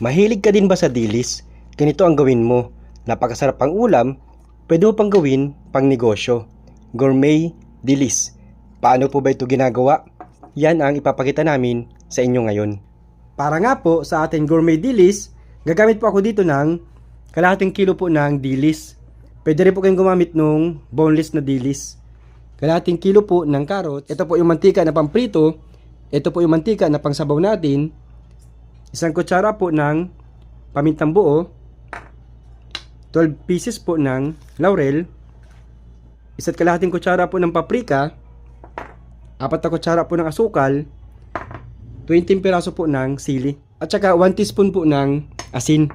Mahilig ka din ba sa dilis? Ganito ang gawin mo. Napakasarap pang ulam, pwede mo pang gawin pang negosyo. Gourmet dilis. Paano po ba ito ginagawa? Yan ang ipapakita namin sa inyo ngayon. Para nga po sa ating gourmet dilis, gagamit po ako dito ng kalahating kilo po ng dilis. Pwede rin po kayong gumamit ng boneless na dilis. Kalahating kilo po ng carrots. Ito po yung mantika na pamprito. Ito po yung mantika na pangsabaw natin. Isang kutsara po ng pamintang buo. 12 pieces po ng laurel. Isa't kalahating kutsara po ng paprika. Apat na kutsara po ng asukal. 20 piraso po ng sili. At saka 1 teaspoon po ng asin.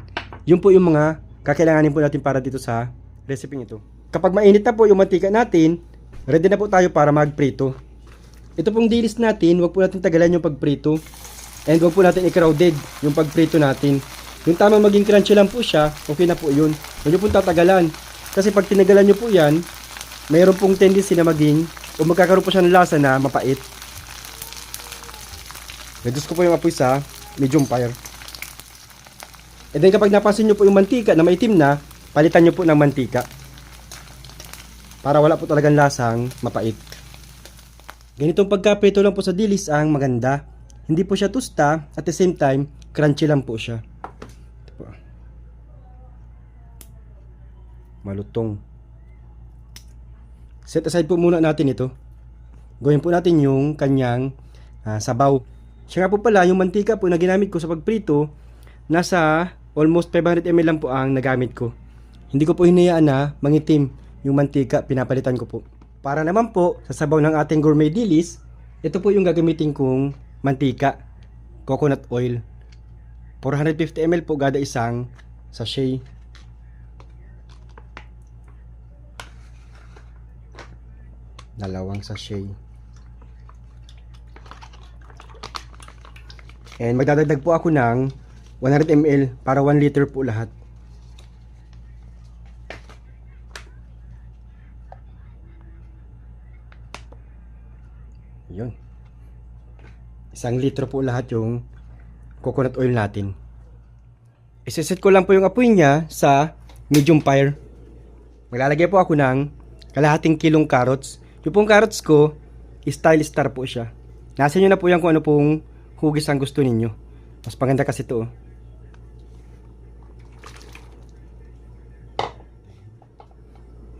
Yun po yung mga kakailanganin po natin para dito sa recipe ito. Kapag mainit na po yung mantika natin, ready na po tayo para magprito. Ito pong dilis natin, wag po natin tagalan yung pagprito. And wag po natin i-crowded yung pagprito natin. Yung tamang maging crunchy lang po siya, okay na po yun. Huwag nyo pong tatagalan. Kasi pag tinagalan nyo po yan, mayroon pong tendency na maging, o magkakaroon po siya ng lasa na mapait. Reduce ko po yung apoy sa medium fire. And then kapag napansin nyo po yung mantika na maitim na, palitan nyo po ng mantika. Para wala po talagang lasang mapait. Ganitong pagkaprito lang po sa dilis ang maganda. Hindi po siya tusta, at the same time, crunchy lang po siya. Ito po. Malutong. Set aside po muna natin ito. Gawin po natin yung kanyang ah, sabaw. Siya nga po pala, yung mantika po na ginamit ko sa pagprito, nasa almost 500 ml lang po ang nagamit ko. Hindi ko po hinayaan na mangitim yung mantika, pinapalitan ko po. Para naman po sa sabaw ng ating gourmet dilis, ito po yung gagamitin kong mantika, coconut oil. 450 ml po gada isang sachet. Dalawang sachet. And magdadagdag po ako ng 100 ml para 1 liter po lahat. Yun. Isang litro po lahat yung coconut oil natin. Isiset ko lang po yung apoy niya sa medium fire. Maglalagay po ako ng kalahating kilong carrots. Yung pong carrots ko, style star po siya. Nasa inyo na po yan kung ano pong hugis ang gusto ninyo. Mas paganda kasi ito. oh.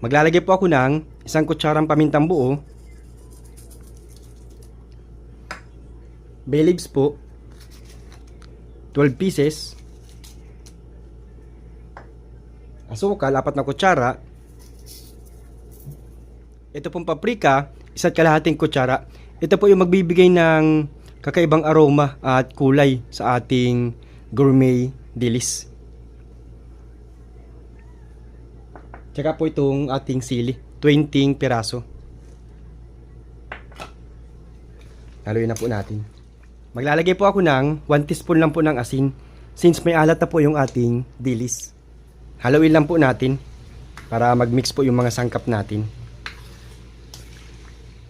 Maglalagay po ako ng isang kutsarang pamintang buo. Bay leaves po. 12 pieces. Asukal, apat na kutsara. Ito pong paprika, isa't kalahating kutsara. Ito po yung magbibigay ng kakaibang aroma at kulay sa ating gourmet dilis. Tsaka po itong ating sili, 20 piraso. Haluin na po natin. Maglalagay po ako ng 1 teaspoon lang po ng asin since may alat na po yung ating dilis. Haluin lang po natin para mag-mix po yung mga sangkap natin.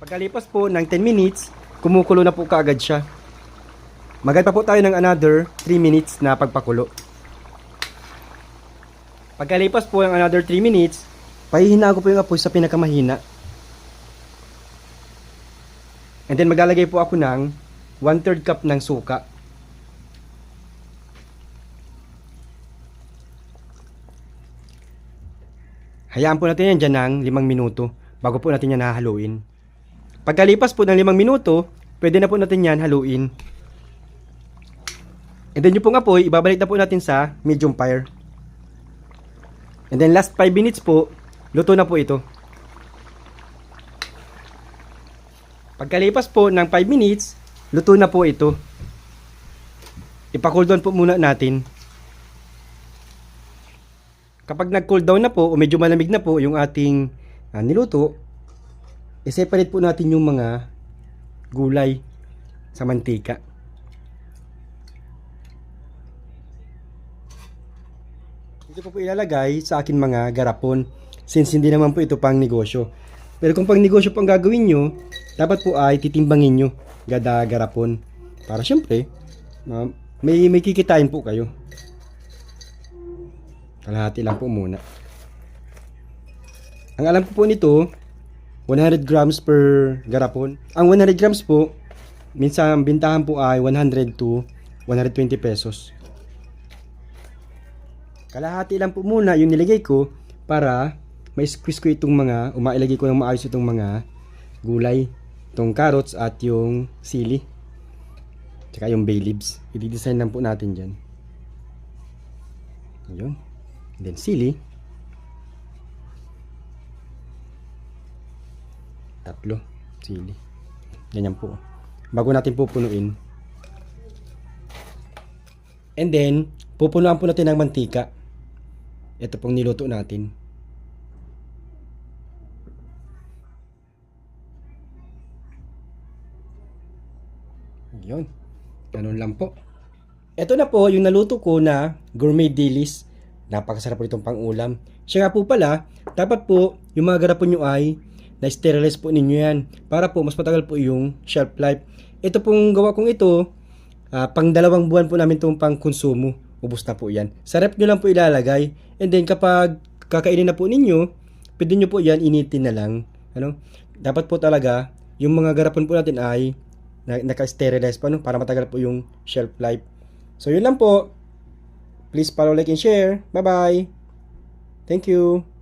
Pagkalipas po ng 10 minutes, kumukulo na po kaagad siya. Magay pa po tayo ng another 3 minutes na pagpakulo. Pagkalipas po ng another 3 minutes, pahihina ko po yung apoy sa pinakamahina. And then maglalagay po ako ng 1 3 cup ng suka. Hayaan po natin yan dyan ng 5 minuto bago po natin yan hahaluin. Pagkalipas po ng 5 minuto, pwede na po natin yan haluin. And then yung pong apoy, ibabalik na po natin sa medium fire. And then last 5 minutes po, luto na po ito. Pagkalipas po ng 5 minutes, luto na po ito. Ipa-cool down po muna natin. Kapag nag-cool down na po o medyo malamig na po yung ating ah, niluto, i-separate po natin yung mga gulay sa mantika. Ito po po ilalagay sa akin mga garapon since hindi naman po ito pang negosyo. Pero kung pang negosyo pang gagawin nyo, dapat po ay titimbangin nyo gada garapon. Para syempre, ma- may, may kikitain po kayo. Kalahati lang po muna. Ang alam ko po nito, 100 grams per garapon. Ang 100 grams po, minsan bintahan po ay 100 to 120 pesos. Kalahati lang po muna yung nilagay ko para may squeeze ko itong mga, umailagay ko ng maayos itong mga gulay. Itong carrots at yung sili. Tsaka yung bay leaves. I-design lang po natin dyan. Ayun. Then sili. Tatlo. Sili. Ganyan po. Bago natin pupunuin. And then, pupunuan po natin ng mantika. Ito pong niluto natin. Yun. Ganun lang po. Ito na po yung naluto ko na gourmet dilis. Napakasarap po itong pang-ulam. Siya nga po pala, dapat po yung mga garapon nyo ay na-sterilize po ninyo yan para po mas matagal po yung shelf life. Ito pong gawa kong ito, ah, pang dalawang buwan po namin itong pang konsumo. Ubus na po yan. Sa rep nyo lang po ilalagay. And then kapag kakainin na po ninyo, pwede nyo po yan initin na lang. Ano? Dapat po talaga, yung mga garapon po natin ay na, naka-sterilize pa no? para matagal po yung shelf life. So yun lang po. Please follow, like, and share. Bye-bye. Thank you.